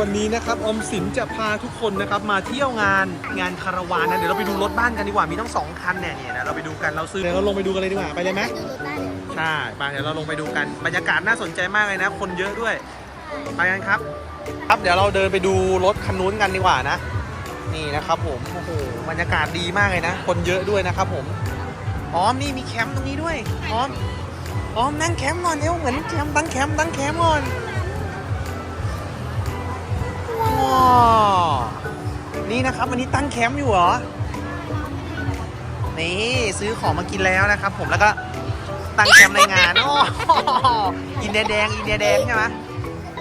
วันนี้นะครับออมสินจะพาทุกคนนะครับมาเที่ยวงานงานคาราวานนะเดี๋ยวเราไปดูรถบ้านกันดีกว่ามีทั้งสองคันเนี่ยเนี่ยนะเราไปดูกันเราซื้อเดี๋ยวเราลงไปดูกันเลยดีกว่าไปเลยไหมดูรถได้เลยใช่ไปเดี๋ยวเราลงไปดูกันบรรยากาศน่าสนใจมากเลยนะ คนเยอะด้วยไปกันครับ ครับเดี๋ยวเราเดินไปดูรถคันนู้นกันดีกว่านะ นี่นะครับผมโอ้โหบรรยากาศดีมากเลยนะ คนเยอะด้วยนะครับผมออมนี่มีแคมป์ตรงนี้ด้วยออมออมนั่งแคมป์ก่อนเร็วเหมือนแคมป์ตั้งแคมป์ตั้งแคมป์ก่อนว้าว นี่นะครับวันนี้ตั้งแคมป์อยู่เหรอ นี่ซื้อของมากินแล้วนะครับ ผมแล้วก็ตั้งแคมป์ในงานอ้อินเดียแดงอินเดียแดงใช่ไหม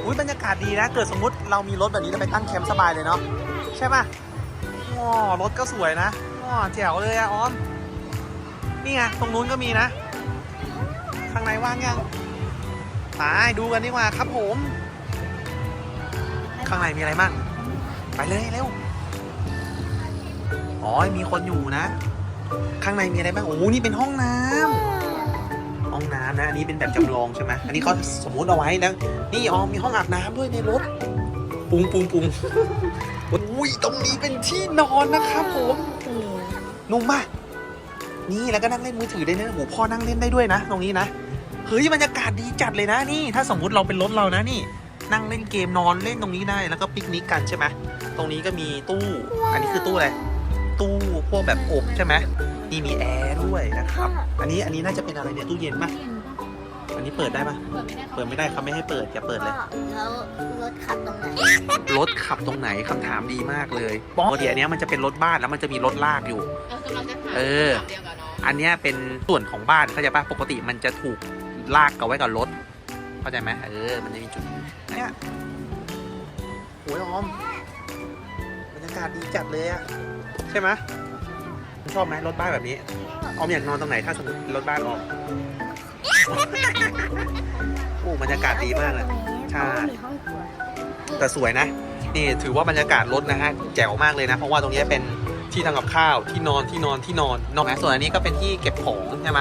อุ้ยบรรยากาศดีนะ เกิดสมมติเรามีรถแบบนี้เราไปตั้งแคมป์สบายเลยเนาะใช่ป่ะว้าวรถก็สวยนะว้าวแจ๋วเลยอะออมนี่ไงตรงนู้นก็มีนะ ข้างในว่างยังไปดูกันดีกว่าครับผม ข้างในมีอะไรบ้างไปเลยเร็วอ๋อมีคนอยู่นะ ข้างในมีอะไรบ้างโอ้โหนี่เป็นห้องน้ำห้องน้ำนะอันนี้เป็นแบบจำลองใช่ไหมอันนี้เขาสมมุติเอาไว้แล้วนี่อ๋อมีห้องอาบน้ำด้วยในรถปุงปุงปุงอุ้ยตรงนี้เป็นที่นอนนะครับผมนุ่มมากนี่แล้วก็นั่งเล่นมือถือได้นะโหพ่อนั่งเล่นได้ด้วยนะ ตรงนี้นะเฮ้ยบรรยากาศดีจัดเลยนะนี่ ถ้าสมมุติเราเป็นรถเรานะนี่ นั่งเล่นเกมนอนเล่นตรงนี้ได้แล้วก็ปิกนิกกันใช่ไหมตรงนี้ก็มีตู้ อันนี้คือตู้อะไรตู้พวกแบบอบใช่ไหมนี่มีแอร์ด้วยนะครับ อันนี้อันนี้น่าจะเป็นอะไรเนี่ยตู้เย็นปะอันนี้เปิดได้ปะเปิดไม่ได้เปิดไม่ได้เขาไม่ให้เปิดอย่าเปิดเลย แล้วรถขับตรงไหนรถขับตรงไหนคำถามดีมากเลยปกติอันเนี้ยมันจะเป็นรถบ้านแล้วมันจะมีรถลากอยู่ เออกำลังจะถามเออเดียวกับน้องอันเนี้ยเป็นส่วนของบ้านเข้าใจปะปกติมันจะถูกลากเอาไว้กับรถ เข้าใจไหมเออ มันจะมีจุดเนี่ยโอ้ยออมบรรยากาศดีจัดเลยอะใช่ไหมชอบไหมรถบ้านแบบนี้ ออมอยากนอนตรงไหนถ้าสมมติรถบ้านออกโอ้บรรยากาศดีมากเลยใช่มีห้องครัวแต่สวยนะ นี่ถือว่าบรรยากาศรถนะฮะแจ๋วมากเลยนะ เพราะว่าตรงนี้เป็นที่ทำกับข้าวที่นอนที่นอนที่นอนนอกนะส่วนอันนี้ก็เป็นที่เก็บของใช่ไหม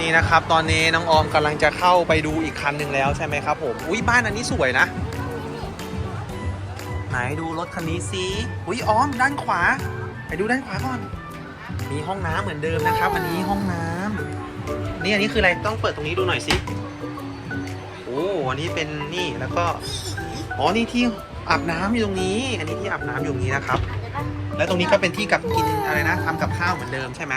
นี่นะครับ ตอนนี้น้องออมกำลังจะเข้าไปดูอีกคันหนึ่งแล้วใช่ไหมครับผม อุ้ยบ้านอันนี้สวยนะ ไหนดูรถคันนี้สิอุ้ยออมด้านขวา ไปดูด้านขวาก่อน มีห้องน้ำเหมือนเดิมนะครับ อันนี้ห้องน้ำนี่อันนี้คืออะไร ต้องเปิดตรงนี้ดูหน่อยสิ โอ้อันนี้เป็นนี่แล้วก็ อ๋อ นี่ที่อาบน้ำอยู่ตรงนี้ อันนี้ที่อาบน้ำอยู่ตรงนี้นะครับ แล้วตรงนี้ก็เป็นที่กับกินอะไรนะทำกับข้าวเหมือนเดิมใช่ไหม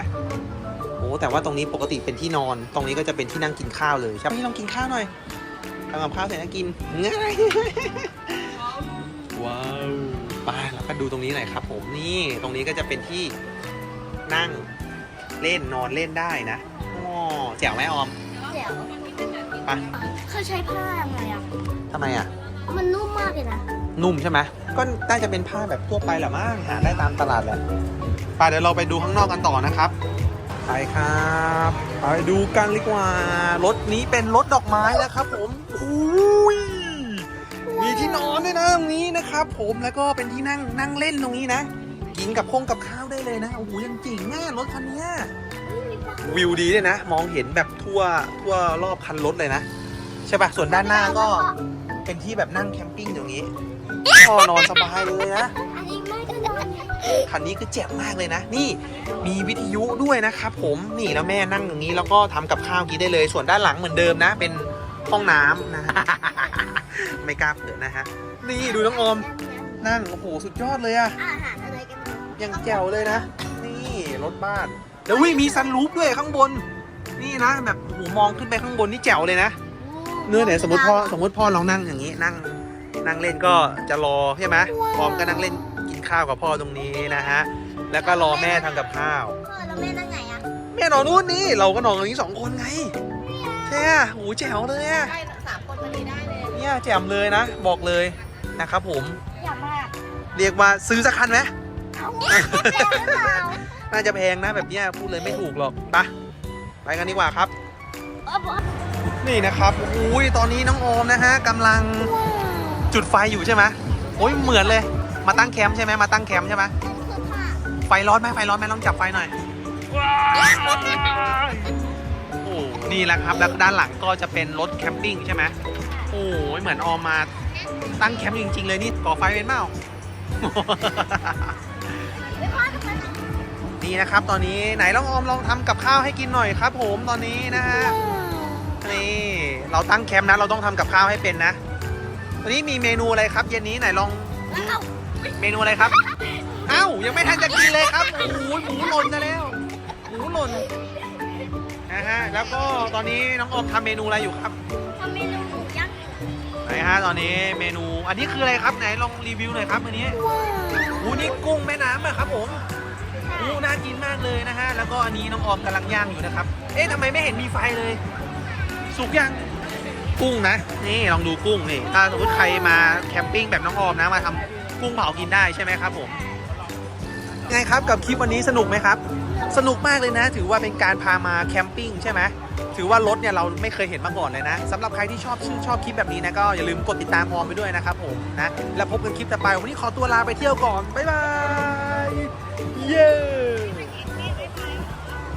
โอ้แต่ว่าตรงนี้ปกติเป็นที่นอน ตรงนี้ก็จะเป็นที่นั่งกินข้าวเลยใช่ไหมนี่ลองกินข้าวหน่อยทำกับข้าวเสร็จแล้วกินง่ายว้าวไปแล้วก็ดูตรงนี้หน่อยครับ ผมนี่ตรงนี้ก็จะเป็นที่นั่งเล่นนอนเล่นได้นะอ๋อแจ๋วไหมออมเดี๋ยวไปเขาใช้ผ้ายังไงอะทำไมอะ มันนุ่มมากเลยนะ นุ่มใช่ไหมก็น่าจะเป็นผ้าแบบทั่วไปแหละมั้งหาได้ตามตลาดแหละไปเดี๋ยวเราไปดูข้างนอกกันต่อนะครับ ไปครับไปดูกันดีกว่ารถนี้เป็นรถดอกไม้นะครับ ผมอุ้ยมีที่นอนด้วยนะตรงนี้นะครับ ผมแล้วก็เป็นที่นั่งนั่งเล่นตรงนี้นะกินกับพงกับข้าวได้เลยนะโอ้โหยังจริงแน่รถคันนี้วิวดีเลยนะ มองเห็นแบบทั่วทั่วรอบคันรถเลยนะใช่ปะส่วนด้านหน้าก็เป็นที่แบบนั่งแคมปิ้งอย่างนี้พอนอนสบายเลยนะ คันนี้คือเจ็บมากเลยนะ นี่มีวิทยุด้วยนะครับผมนี่แล้วแม่นั่งอย่างนี้แล้วก็ทำกับข้าวกินได้เลย ส่วนด้านหลังเหมือนเดิมนะ เป็นห้องน้ำนะไม่กล้าเปิดนะฮะนี่ดูน้องออมนั่งโอ้โหสุดยอดเลยอะอาหารอะไรกันยังแจ๋วเลยนะ นี่รถบ้าน แล้ววิมีซันรูฟด้วยข้างบน นี่นะแบบโอ้โหมองขึ้นไปข้างบนนี่แจ๋วเลยนะเนื้อเนี่ยสมมติพ่อสมมติพ่อลองนั่งอย่างนี้นั่งนั่งเล่นก็จะรอใช่ไหมพร้อมก็นั่งเล่นกิน ข้าวกับพ่อตรงนี้นะฮะ แล้วก็รอแม่ทำกับข้าว พ่อแล้วแม่นั่งไหนอะแม่นอนนู่นนี่เราก็นอนตรงนี้สองคนไงใช่อะหูแจ๋วเลยอะได้สามคนพอดีได้เลยเนี่ยแจ๋มเลยนะ บอกเลยนะครับผม อยากมากเรียกว่าซื้อสักคันไหม เอาแม่หรือเปล่าน่าจะแพงนะแบบเนี้ยพูดเลยไม่ถูกหรอกไปไปกันดีกว่าครับ เอาบอกนี่นะครับอุ้ยตอนนี้น้องโอมนะฮะกำลังจุดไฟอยู่ใช่ไหมโอ้ยเหมือนเลย มาตั้งแคมป์ใช่ไหมมาตั้งแคมป์ใช่ไหมคือผ้าไฟร้อนไหมไฟร้อนไหมลองจับไฟหน่อยโอ้นี่แหละครับแล้วด้านหลังก็จะเป็นรถแคมปิ้งใช่ไหมโอ้อ้ยเหมือนออมมาตั้งแคมป์จริง ๆ เลยนี่ก่อไฟเป็นเปล่าไม่พ่อจะมานี่นะครับตอนนี้ไหนลองออมลองทำกับข้าวให้กินหน่อยครับ ผมตอนนี้นะฮะนี่เราตั้งแคมป์นะเราต้องทำกับข้าวให้เป็นนะ วันนี้มีเมนูอะไรครับ เย็นนี้ไหนลองดู เอาเมนูอะไรครับ เอ้ายังไม่ทันจะกินเลยครับโอ้ยหมูหล่นซะแล้วหมูหล่นนะฮะแล้วก็ตอนนี้น้องออมทำเมนูอะไรอยู่ครับทำเมนูหมูยักษ์ไหนฮะตอนนี้เมนูอันนี้คืออะไรครับไหนลองรีวิวหน่อยครับอันนี้อู้นี่กุ้งแม่น้ำอะครับผมอู้น่ากินมากเลยนะฮะแล้วก็อันนี้น้องออมกำลังย่างอยู่นะครับ เอ๊ะทำไมไม่เห็นมีไฟเลย สุกยังกุ้งนะ นี่ลองดูกุ้งนี่ถ้าสมมติใครมาแคมปิ้งแบบน้องออมนะมาทำ กุ้งเผากินได้ใช่ไหมครับผมไงครับกับคลิปวันนี้สนุกไหมครับ สนุกมากเลยนะ ถือว่าเป็นการพามาแคมปิ้งใช่ไหมถือว่ารถเนี่ยเราไม่เคยเห็นมาก่อนเลยนะสำหรับใครที่ชอบชื่นชอบคลิปแบบนี้นะก็อย่าลืมกดติดตามออมไปด้วยนะครับผมนะแล้วพบกันคลิปต่อไปวันนี้ขอตัวลาไปเที่ยวก่อนบ๊ายบายเย้